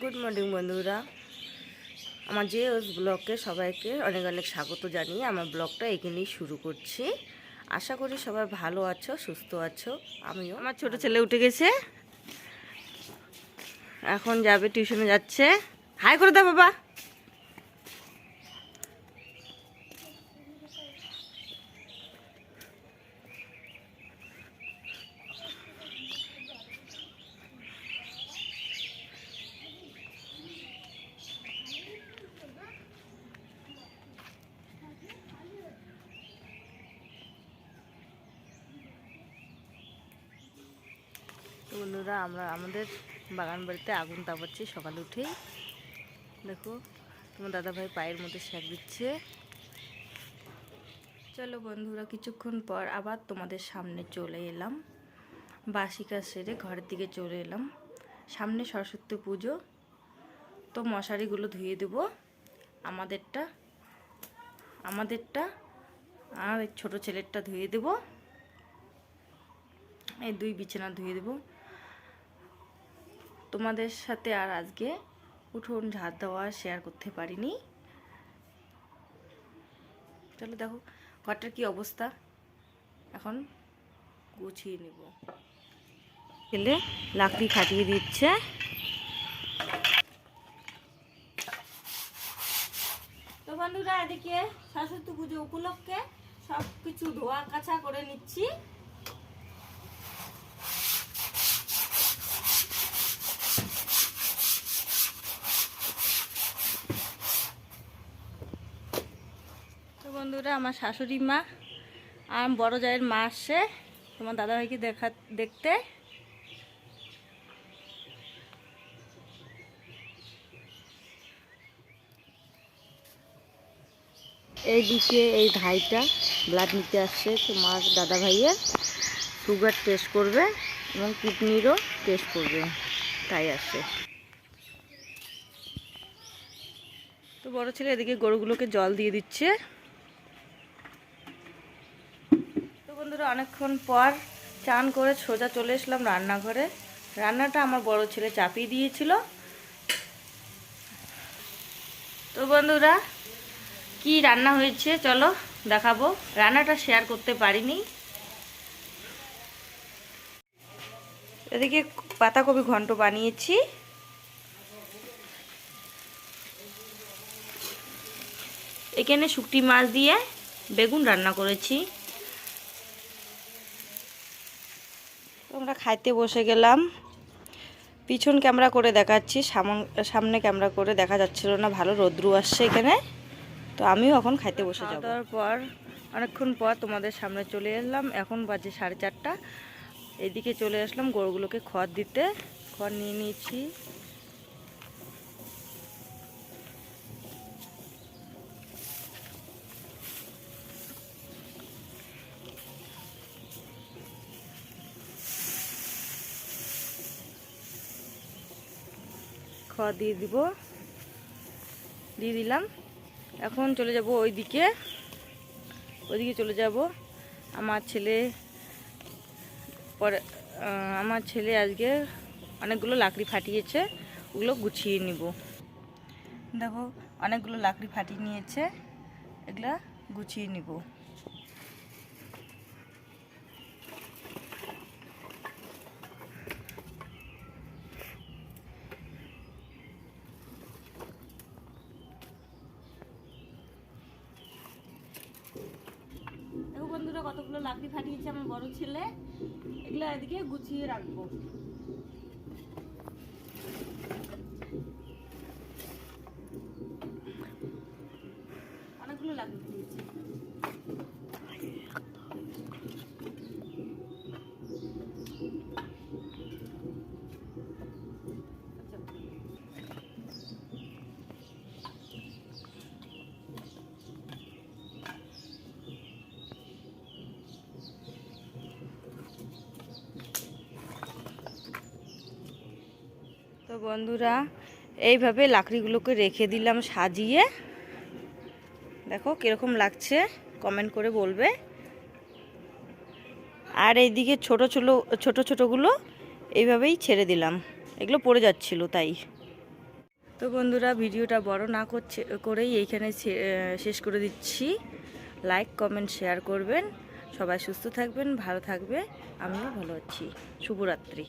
Good morning বন্ধুরা। আমার যে ব্লগকে সবাইকে অনেক অনেক স্বাগত জানিয়ে আমার ব্লগটা এখানেই শুরু করছি। আশা করি সবাই ভালো আছো সুস্থ আছো আমিও। আমার ছোট ছেলে উঠে গেছে। এখন যাবে টিউশনে যাচ্ছে। হাই করে দাও বাবা। তো বন্ধুরা, আমরা আমাদের বাগান বাড়িতে আগুন তাপাচ্ছি সকালে উঠেই। দেখো, তোমার দাদাভাই পায়ের মধ্যে শেক দিচ্ছে। চলো বন্ধুরা, কিছুক্ষণ পর আবার তোমাদের সামনে চলে এলাম। বাসি কাজ সেরে ঘরের দিকে চলে এলাম। সামনে সরস্বতী পুজো। তো মশারিগুলো ধুয়ে দেবো। আমাদেরটা আমাদেরটা, আর ছোটো ছেলেরটা ধুয়ে দেবো। এই দুই বিছানা ধুয়ে দেবো। তোমাদের সাথে আর আজকে উঠোন ঝাড় দেওয়া শেয়ার করতে পারিনি। চলো দেখো ঘরটার কি অবস্থা? এখন গুছিয়ে নেব। ছেলে লাকড়ি খাটিয়ে দিচ্ছে। তো বন্ধুরা এদিকে সরস্বতী পুজো উপলক্ষে সব কিছু ধোয়া কাছা করে নিচ্ছি। বন্ধুরা, আমার শাশুড়ি মা আর বড় জায়ের মা আসছে। তোমার দাদাভাইকে দেখা, দেখতে। এইদিকে এই ভাইটা ব্লাড নিতে আসছে তোমার দাদা ভাইয়ের সুগার টেস্ট করবে এবং কিডনিরও টেস্ট করবে। তাই আসছে। তো বড় ছেলে এদিকে গরুগুলোকে জল দিয়ে দিচ্ছে তো বন্ধুরা অনেকক্ষণ পর চান করে সোজা চলে এসলাম রান্নাঘরে। রান্নাটা আমার বড় ছেলে চাপিয়ে দিয়েছিল। তো বন্ধুরা, কি রান্না হয়েছে চলো দেখাবো। রান্নাটা শেয়ার করতে পারিনি। এদিকে পাতাকপি ঘন্ট বানিয়েছি। এখানে শুকটি মাছ দিয়ে বেগুন রান্না করেছি। আমরা খাইতে বসে গেলাম। পিছন ক্যামেরা করে দেখাচ্ছি, সামন- ক্যামেরা করে দেখা যাচ্ছিল না, ভালো রোদ্রু আসছে এখানে। তো আমিও এখন খাইতে বসে যাব। পর, অনেকক্ষণ পর তোমাদের সামনে চলে এলাম। এখন বাজে সাড়ে চারটা। এদিকে চলে আসলাম গরুগুলোকে খড় দিতে। খড় নিয়ে নিয়েছি। খড় দিয়ে দিব। দিয়ে দিলাম। এখন চলে যাব ওইদিকে। ওইদিকে চলে যাব। আমার ছেলে পরে আমার ছেলে আজকে অনেকগুলো লাকড়ি ফাটিয়েছে, ওগুলো গুছিয়ে নিব। দেখো, অনেকগুলো লাকড়ি ফাটিয়ে নিয়েছে, এগুলা গুছিয়ে নিব দেখো বন্ধুরা কতগুলো লাকড়ি ফাটিয়েছে আমার বড় ছেলে এগুলো এদিকে গুছিয়ে রাখব অনেকগুলো লাকড়ি ফাটিয়েছে তো বন্ধুরা, এইভাবে লাকড়িগুলোকে রেখে দিলাম সাজিয়ে। দেখো কীরকম লাগছে কমেন্ট করে বলবে। আর এইদিকে ছোট ছোট ছোট ছোটোগুলো এইভাবেই ছেড়ে দিলাম। এগুলো পড়ে যাচ্ছিল তাই। তো বন্ধুরা, ভিডিওটা বড় না করছে, করেই এইখানে শেষ করে দিচ্ছি। লাইক কমেন্ট শেয়ার করবেন। সবাই সুস্থ থাকবেন, ভালো থাকবে। আমিও ভালো আছি। শুভরাত্রি।